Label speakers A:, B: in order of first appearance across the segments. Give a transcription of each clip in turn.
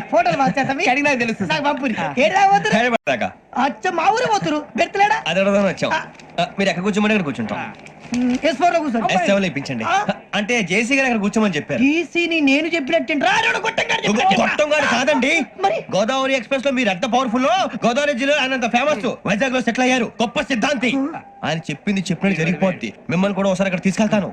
A: ఫోటోలు మార్చేస్తాం
B: అడిగినా తెలుసు.
A: నాకు పంపుని. ఏడా పోతురు?
C: హైదరాబాద్
A: అచ్చ మా ఊరు పోతురు? బెర్తలేడా?
C: అది వచ్చాం మీరు ఎక్కడ కూర్చోమని అక్కడ కూర్చుంటాం.
A: ఎస్ ఫోర్లో కూర్చోండి.
C: ఎస్ సెవెన్ ఇప్పించండి.
A: ఆ.
C: అంటే జేసీ గారు అక్కడ కూర్చోమని చెప్పారు.
A: నేను చెప్పినట్టు రాడు కొట్టంగాడు
C: గొట్టం గారు కాదండి.
A: మరి?
C: గోదావరి ఎక్స్ప్రెస్లో మీరు ఎంత పవర్ఫుల్ గోదావరి జిల్లా ఆయన అంత ఫేమస్ వైజాగ్లో సెటిల్ అయ్యారు. గొప్ప సిద్ధాంతి. ఆయన చెప్పింది చెప్పినట్టు జరిగిపోద్ది. మిమ్మల్ని కూడా ఒకసారి అక్కడ తీసుకెళ్తాను.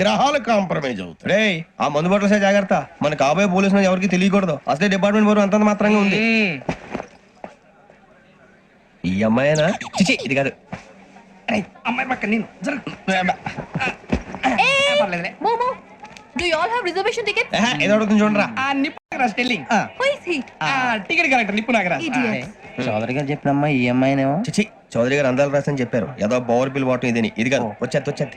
D: గ్రహాలు కాంప్రమైజ్ అవుతాయి.
C: రే ఆ మందు బట్టలసే జాగ్రత్త. మన కాబోయే పోలీసులు ఎవరికి తెలియకూడదు. అసలే డిపార్ట్మెంట్ బోరు అంతంత మాత్రంగా ఉంది. ఈ అమ్మాయినా? చిచి ఇది కాదు.
B: అమ్మాయి పక్క నేను.
E: do you all have reservation tickets?
C: ఏదో అడుగుతుంది చూడరా.
B: ఆ నిప్పు Nagaraj telling
E: Who is he?
B: ఆ టికెట్ కరెక్టర్ నిప్పు నాగరాజ్.
E: Idiots.
F: చౌదరి గారు చెప్పినమ్మా ఈ అమ్మాయినేమో?
C: చిచి. చౌదరి గారు అందాలు రాసని చెప్పారు. ఏదో పవర్ బిల్ వాటం ఇదని. ఇది కాదు వచ్చేది వచ్చేది.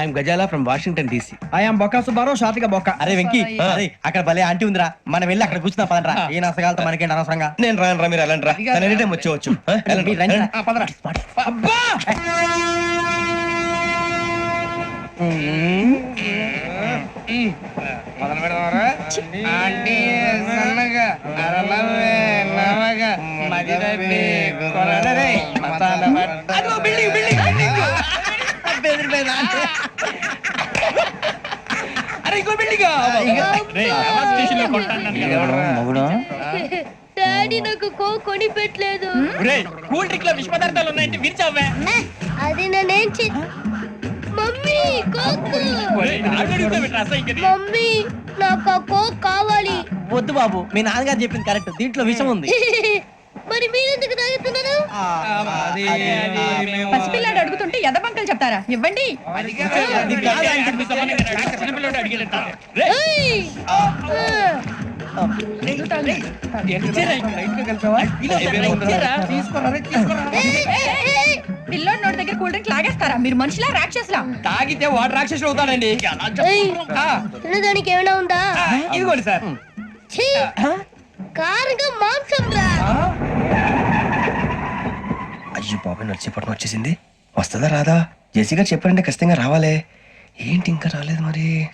G: I'm Gazala from Washington DC.
A: I'm Bokka Subbarao షాతిక బొక్క.
F: అరే వెంకీ అరే అక్కడ భలే ఆంటీ ఉందిరా. మనం వెళ్ళి అక్కడ కూర్చున్నా పదంరా ఏ నసగాలతో మనకేంటి అనవసరంగా?
C: నేను రాను రా మీరు వెళ్ళండి రా. తన ఎనీ టైం వచ్చేవచ్చు
B: అబ్బా మొదలు పెడదామరా ఆంటీ సన్నగా అరలవే నవగా మది తప్పి కొరడరే మసాలా పట్ట అదిగో బిల్డింగ్ బిల్డింగ్ బిల్డింగ్ అరే ఇంకో బిల్డింగ్
F: మగుడు
E: డాడీ నాకు కో కొని పెట్టలేదు
B: కూల్ డ్రింక్లో విష పదార్థాలు ఉన్నాయంటే విరిచావే.
E: అది నేనేం చి మమ్మీ కోక్. మమ్మీ నాకు ఆ కోక్ కావాలి.
F: వద్దు బాబు మీ నాన్నగారు చెప్పింది కరెక్ట్. దీంట్లో విషయం ఉంది.
E: మరి మీరెందుకు తాగుతున్నారు
H: అడుగుతుంటే ఎదబంకలు చెప్తారా ఇవ్వండి
E: ఏయ్!
H: పిల్లోడి నోటి దగ్గర కూల్ డ్రింక్ లాగేస్తారా మీరు మనుషులా రాక్షసులా
B: తాగితే వాడు రాక్షసులు అవుతాడండి
E: ఏయ్! తినడానికి ఏమైనా ఉందా
B: ఇదిగోండి సార్
E: ఛీ! మాంసం రా
C: అయ్యో బాబాయ్ నడిచేపట్నం వచ్చేసింది వస్తుందా రాదా? జేసీ గారు చెప్పారంటే ఖచ్చితంగా రావాలే. ఏంటి ఇంకా రాలేదు మరి?